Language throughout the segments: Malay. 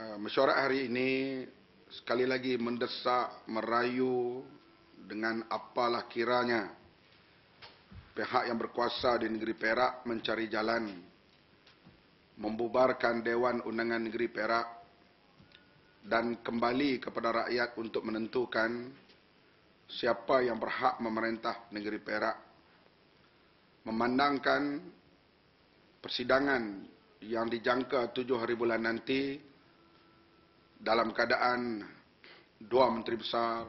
Uh, mesyuarat hari ini sekali lagi mendesak, merayu dengan apalah kiranya pihak yang berkuasa di negeri Perak mencari jalan membubarkan Dewan Undangan Negeri Perak dan kembali kepada rakyat untuk menentukan siapa yang berhak memerintah negeri Perak. Memandangkan persidangan yang dijangka tujuh hari bulan nanti dalam keadaan dua menteri besar,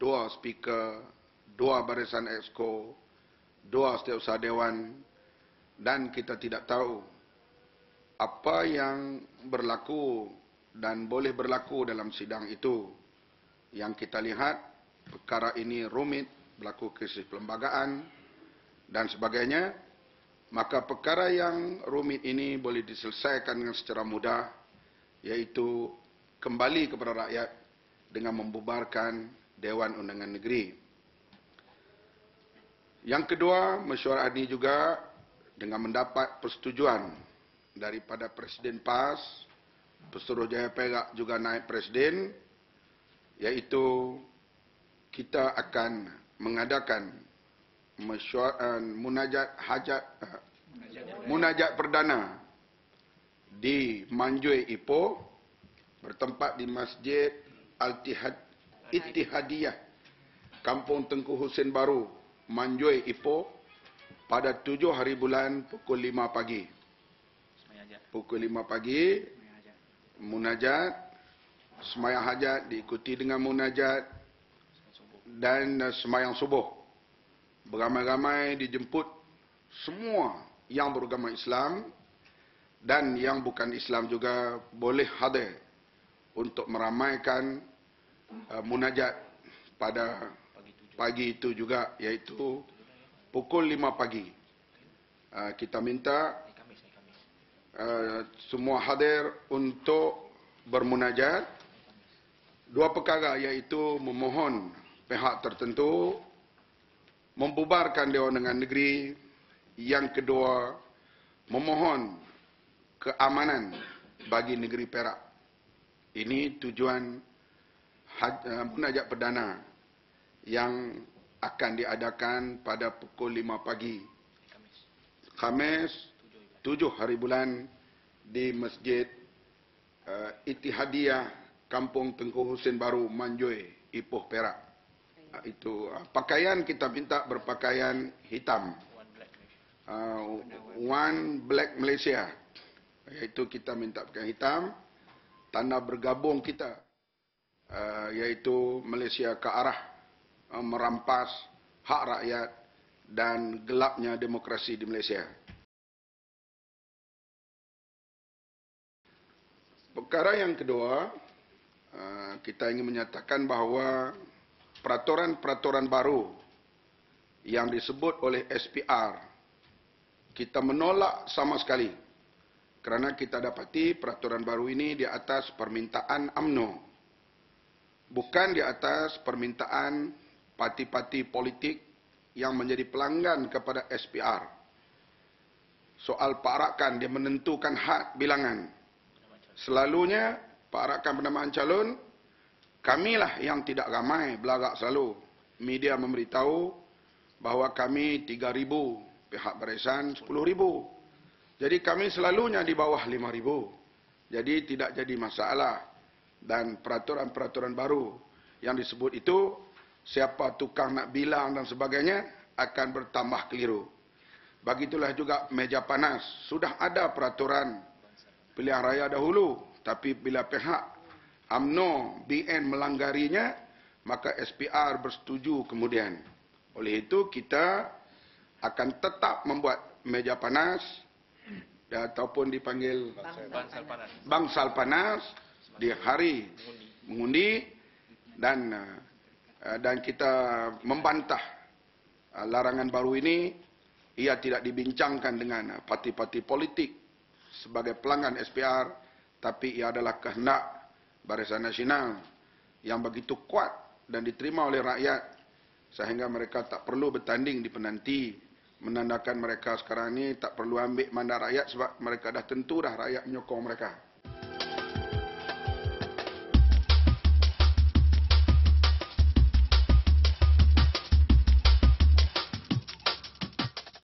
dua speaker, dua barisan exco, dua setiausaha dewan dan kita tidak tahu apa yang berlaku dan boleh berlaku dalam sidang itu. Yang kita lihat perkara ini rumit, berlaku krisis pelembagaan dan sebagainya. Maka perkara yang rumit ini boleh diselesaikan dengan secara mudah yaitu kembali kepada rakyat dengan membubarkan Dewan Undangan Negeri. Yang kedua, mesyuarat ini juga dengan mendapat persetujuan daripada Presiden PAS, Pesuruh Jaya Perak juga naik Presiden, iaitu kita akan mengadakan mesyuarat munajat hajat munajat perdana di Manjui Ipoh bertempat di Masjid Al-Ittihadiyah Kampung Tengku Husin Baru, Manjui, Ipoh pada tujuh hari bulan pukul lima pagi. Pukul lima pagi, munajat, semayang hajat diikuti dengan munajat dan semayang subuh. Beramai-ramai dijemput semua yang beragama Islam dan yang bukan Islam juga boleh hadir untuk meramaikan uh, munajat pada pagi itu juga iaitu pukul 5 pagi. Uh, kita minta uh, semua hadir untuk bermunajat. Dua perkara iaitu memohon pihak tertentu membubarkan Dewan dengan Negeri. Yang kedua, memohon keamanan bagi negeri Perak. Ini tujuan penajak eh, perdana yang akan diadakan pada pukul 5 pagi. Khamis, 7 hari bulan di Masjid uh, Ittihadiyah Kampung Tengku Husin Baru, Manjui, Ipoh, Perak. Uh, itu uh, pakaian kita minta berpakaian hitam. Uh, one Black Malaysia. Iaitu kita minta pakaian hitam tanda bergabung kita uh, iaitu Malaysia ke arah uh, merampas hak rakyat dan gelapnya demokrasi di Malaysia. Perkara yang kedua, uh, kita ingin menyatakan bahawa peraturan-peraturan baru yang disebut oleh SPR kita menolak sama sekali kerana kita dapati peraturan baru ini di atas permintaan AMNO. Bukan di atas permintaan parti-parti politik yang menjadi pelanggan kepada SPR. Soal Pak Rakan, dia menentukan hak bilangan. Selalunya, Pak Rakan penamaan calon, kamilah yang tidak ramai belagak selalu. Media memberitahu bahawa kami 3,000, pihak barisan 10,000. Jadi kami selalunya di bawah 5,000. Jadi tidak jadi masalah. Dan peraturan-peraturan baru yang disebut itu, siapa tukang nak bilang dan sebagainya, akan bertambah keliru. Begitulah juga meja panas. Sudah ada peraturan pilihan raya dahulu. Tapi bila pihak AMNO, BN melanggarinya, maka SPR bersetuju kemudian. Oleh itu kita akan tetap membuat meja panas ataupun dipanggil bangsal panas. bangsal panas di hari mengundi. dan uh, dan kita membantah uh, larangan baru ini. Ia tidak dibincangkan dengan parti-parti politik sebagai pelanggan SPR tapi ia adalah kehendak Barisan Nasional yang begitu kuat dan diterima oleh rakyat sehingga mereka tak perlu bertanding di penanti menandakan mereka sekarang ini tak perlu ambil mandat rakyat sebab mereka dah tentu dah rakyat menyokong mereka.